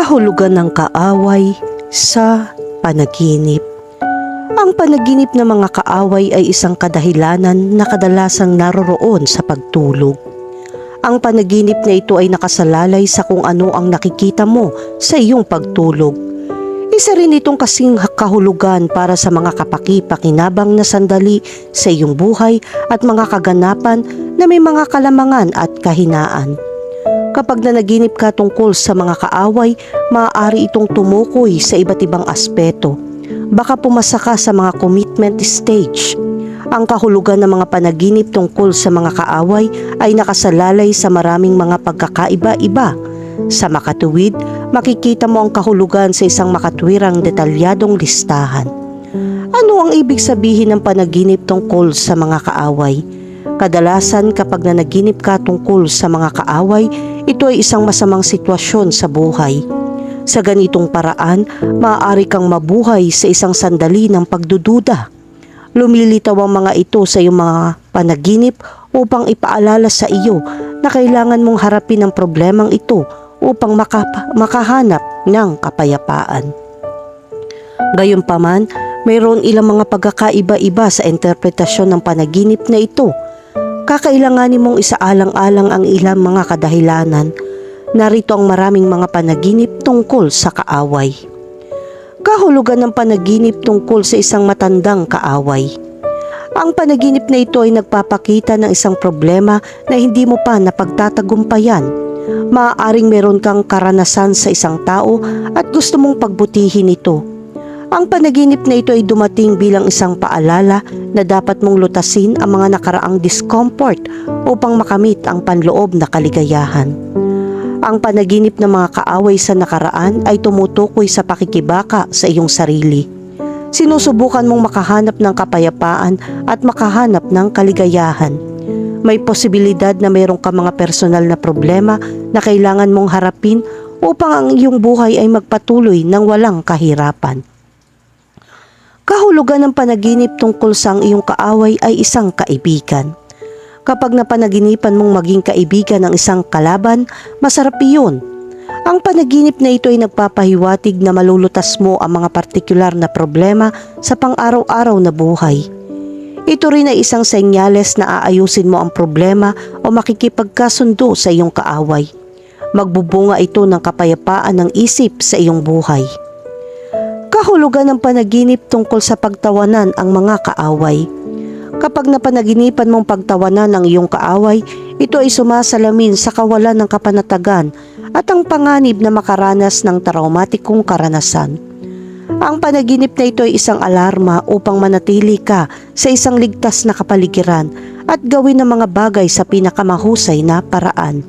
Kahulugan ng kaaway sa panaginip. Ang panaginip ng mga kaaway ay isang kadahilanan na kadalasang naroroon sa pagtulog. Ang panaginip na ito ay nakasalalay sa kung ano ang nakikita mo sa iyong pagtulog. Isa rin itong kasing kahulugan para sa mga kapaki-pakinabang na sandali sa iyong buhay at mga kaganapan na may mga kalamangan at kahinaan. Kapag nanaginip ka tungkol sa mga kaaway, maaari itong tumukoy sa iba't ibang aspeto. Baka pumasa ka sa mga commitment stage. Ang kahulugan ng mga panaginip tungkol sa mga kaaway ay nakasalalay sa maraming mga pagkakaiba-iba. Sa makatuwid, makikita mo ang kahulugan sa isang makatwirang detalyadong listahan. Ano ang ibig sabihin ng panaginip tungkol sa mga kaaway? Kadalasan kapag nanaginip ka tungkol sa mga kaaway, ito ay isang masamang sitwasyon sa buhay. Sa ganitong paraan, maaari kang mabuhay sa isang sandali ng pagdududa. Lumilitaw ang mga ito sa iyong mga panaginip upang ipaalala sa iyo na kailangan mong harapin ang problemang ito upang makapa- makahanap ng kapayapaan. Gayunpaman, mayroon ilang mga pagkakaiba-iba sa interpretasyon ng panaginip na ito. Kakailanganin mong isaalang-alang ang ilang mga kadahilanan. Narito ang maraming mga panaginip tungkol sa kaaway. Kahulugan ng panaginip tungkol sa isang matandang kaaway. Ang panaginip na ito ay nagpapakita ng isang problema na hindi mo pa napagtatagumpayan. Maaaring meron kang karanasan sa isang tao at gusto mong pagbutihin ito. Ang panaginip na ito ay dumating bilang isang paalala na dapat mong lutasin ang mga nakaraang discomfort upang makamit ang panloob na kaligayahan. Ang panaginip ng mga kaaway sa nakaraan ay tumutukoy sa pakikibaka sa iyong sarili. Sinusubukan mong makahanap ng kapayapaan at makahanap ng kaligayahan. May posibilidad na mayroon ka mga personal na problema na kailangan mong harapin upang ang iyong buhay ay magpatuloy ng walang kahirapan. Kahulugan ng panaginip tungkol sa iyong kaaway ay isang kaibigan. Kapag napanaginipan mong maging kaibigan ng isang kalaban, masarap iyon. Ang panaginip na ito ay nagpapahiwatig na malulutas mo ang mga partikular na problema sa pang-araw-araw na buhay. Ito rin ay isang senyales na aayusin mo ang problema o makikipagkasundo sa iyong kaaway. Magbubunga ito ng kapayapaan ng isip sa iyong buhay. Kahulugan ng panaginip tungkol sa pagtawanan ang mga kaaway. Kapag napanaginipan mong pagtawanan ng iyong kaaway, ito ay sumasalamin sa kawalan ng kapanatagan at ang panganib na makaranas ng traumatikong karanasan. Ang panaginip na ito ay isang alarma upang manatili ka sa isang ligtas na kapaligiran at gawin ang mga bagay sa pinakamahusay na paraan.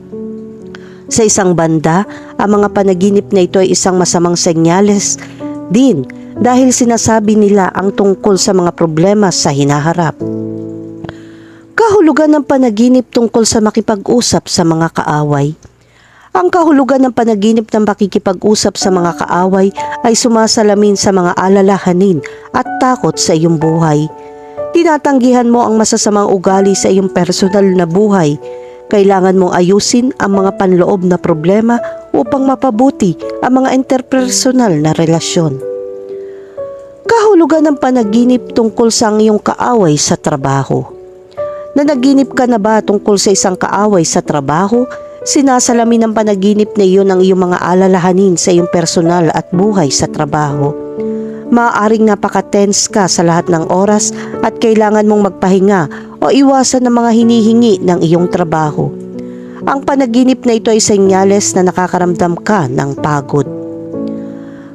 Sa isang banda, ang mga panaginip na ito ay isang masamang senyales din dahil sinasabi nila ang tungkol sa mga problema sa hinaharap. Kahulugan ng panaginip tungkol sa makipag-usap sa mga kaaway. Ang kahulugan ng panaginip ng makikipag-usap sa mga kaaway ay sumasalamin sa mga alalahanin at takot sa iyong buhay. Tinatanggihan mo ang masasamang ugali sa iyong personal na buhay. Kailangan mong ayusin ang mga panloob na problema upang mapabuti ang mga interpersonal na relasyon. Kahulugan ng panaginip tungkol sa iyong kaaway sa trabaho. Nanaginip ka na ba tungkol sa isang kaaway sa trabaho? Sinasalamin ng panaginip na iyon ang iyong mga alalahanin sa iyong personal at buhay sa trabaho. Maaaring napaka-tense ka sa lahat ng oras at kailangan mong magpahinga o iwasan ng mga hinihingi ng iyong trabaho. Ang panaginip na ito ay senyales na nakakaramdam ka ng pagod.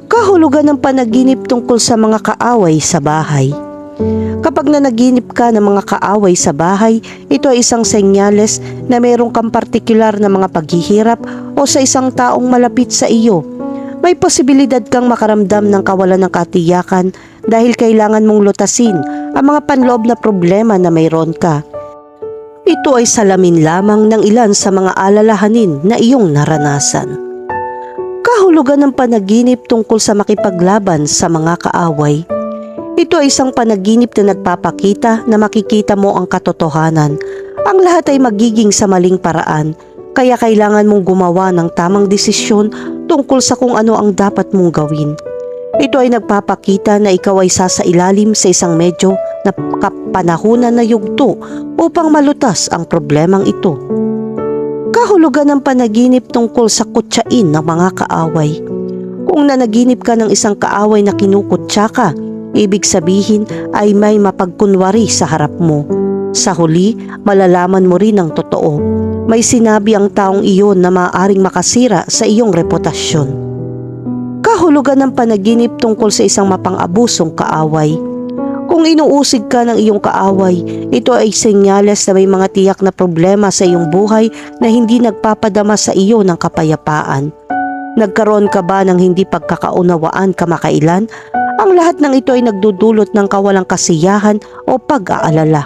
Kahulugan ng panaginip tungkol sa mga kaaway sa bahay. Kapag nanaginip ka ng mga kaaway sa bahay, ito ay isang senyales na mayroong kang partikular na mga paghihirap o sa isang taong malapit sa iyo. May posibilidad kang makaramdam ng kawalan ng katiyakan dahil kailangan mong lutasin ang mga panloob na problema na mayroon ka. Ito ay salamin lamang ng ilan sa mga alalahanin na iyong naranasan. Kahulugan ng panaginip tungkol sa makipaglaban sa mga kaaway. Ito ay isang panaginip na nagpapakita na makikita mo ang katotohanan. Ang lahat ay magiging sa maling paraan. Kaya kailangan mong gumawa ng tamang desisyon tungkol sa kung ano ang dapat mong gawin. Ito ay nagpapakita na ikaw ay sasailalim sa isang medyo na kapanahunan na yugto upang malutas ang problemang ito. Kahulugan ng panaginip tungkol sa kutsain ng mga kaaway. Kung nanaginip ka ng isang kaaway na kinukutsa ka, ibig sabihin ay may mapagkunwari sa harap mo. Sa huli, malalaman mo rin ang totoo. May sinabi ang taong iyon na maaaring makasira sa iyong reputasyon. Kahulugan ng panaginip tungkol sa isang mapang-abusong kaaway. Kung inuusig ka ng iyong kaaway, ito ay senyales na may mga tiyak na problema sa iyong buhay na hindi nagpapadama sa iyo ng kapayapaan. Nagkaroon ka ba ng hindi pagkakaunawaan kamakailan? Ang lahat ng ito ay nagdudulot ng kawalang kasiyahan o pag-aalala.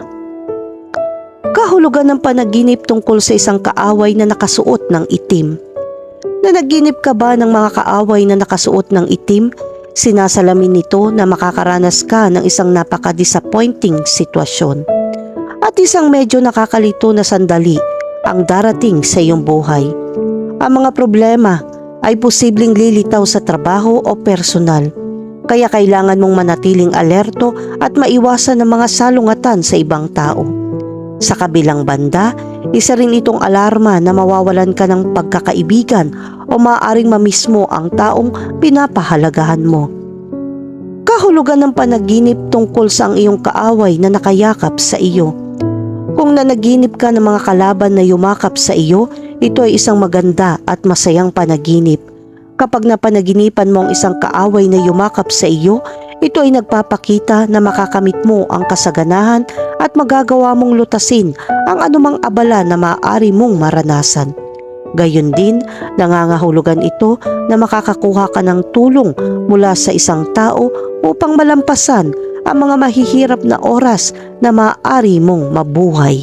Kahulugan ng panaginip tungkol sa isang kaaway na nakasuot ng itim. Nanaginip ka ba ng mga kaaway na nakasuot ng itim? Sinasalamin nito na makakaranas ka ng isang napaka-disappointing sitwasyon. At isang medyo nakakalito na sandali ang darating sa iyong buhay. Ang mga problema ay posibleng lilitaw sa trabaho o personal. Kaya kailangan mong manatiling alerto at maiwasan ng mga salungatan sa ibang tao. Sa kabilang banda, isa rin itong alarma na mawawalan ka ng pagkakaibigan o maaaring mamismo ang taong pinapahalagahan mo. Kahulugan ng panaginip tungkol sa ang iyong kaaway na nakayakap sa iyo. Kung nanaginip ka ng mga kalaban na yumakap sa iyo, ito ay isang maganda at masayang panaginip. Kapag napanaginipan mo ang isang kaaway na yumakap sa iyo, ito ay nagpapakita na makakamit mo ang kasaganahan at magagawa mong lutasin ang anumang abala na maaari mong maranasan. Gayon din, nangangahulugan ito na makakakuha ka ng tulong mula sa isang tao upang malampasan ang mga mahihirap na oras na maaari mong mabuhay.